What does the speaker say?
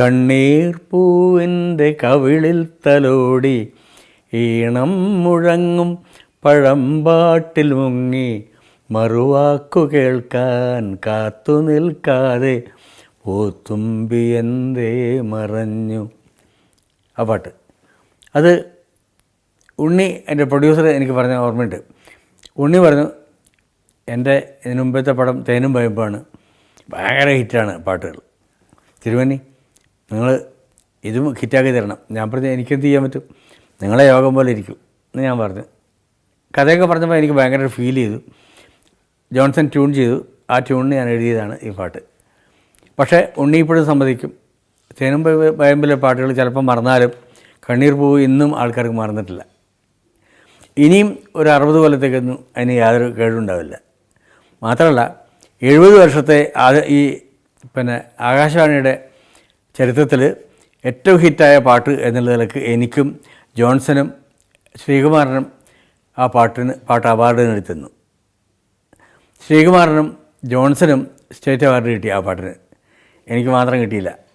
കണ്ണീർ പൂവിന്റെ കവിളിൽ തലോടി ഈണം മുഴങ്ങും പഴമ്പാട്ടിൽ മുങ്ങി മറുവാക്കു കേൾക്കാൻ കാത്തു നിൽക്കാതെ പൂത്തുമ്പി എന്തേ മറഞ്ഞു. ആ പാട്ട്. അത് ഉണ്ണി എന്റെ പ്രൊഡ്യൂസർ എനിക്ക് പറഞ്ഞ ഓർമ്മയുണ്ട്. ഉണ്ണി പറഞ്ഞു എന്റെ ഇതിനു മുമ്പത്തെ പടം തേനും വയമ്പാണ് ഭയങ്കര ഹിറ്റാണ് പാട്ടുകൾ. തിരുവന്നി നിങ്ങൾ ഇതും ഹിറ്റാക്കി തരണം. ഞാൻ പറഞ്ഞു എനിക്കെന്ത് ചെയ്യാൻ പറ്റും? നിങ്ങളെ യോഗം പോലെ ഇരിക്കും എന്ന് ഞാൻ പറഞ്ഞു. കഥയൊക്കെ പറഞ്ഞപ്പോൾ എനിക്ക് ഭയങ്കര ഫീൽ ചെയ്തു. ജോൺസൺ ട്യൂൺ ചെയ്തു. ആ ട്യൂണിന് ഞാൻ എഴുതിയതാണ് ഈ പാട്ട്. പക്ഷേ ഉണ്ണി ഇപ്പോഴും സമ്മതിക്കും. തേനും പയമ്പിലെ പാട്ടുകൾ ചിലപ്പോൾ മറന്നാലും കണ്ണീർ പൂവ് ഇന്നും ആൾക്കാർക്ക് മറന്നിട്ടില്ല. ഇനിയും ഒരു അറുപത് കൊല്ലത്തേക്കൊന്നും അതിന് യാതൊരു കേടുണ്ടാവില്ല. മാത്രമല്ല എഴുപത് വർഷത്തെ ആ ഈ പിന്നെ ആകാശവാണിയുടെ ചരിത്രത്തിൽ ഏറ്റവും ഹിറ്റായ പാട്ട് എന്നുള്ള നിലയ്ക്ക് എനിക്കും ജോൺസനും ശ്രീകുമാരനും ആ പാട്ടിന് പാട്ട് അവാർഡ് നേടിത്തന്നു ശ്രീകുമാരനും ജോൺസനും സ്റ്റേറ്റ് അവാർഡ് കിട്ടി ആ പാട്ടിന്. എനിക്ക് മാത്രം കിട്ടിയില്ല.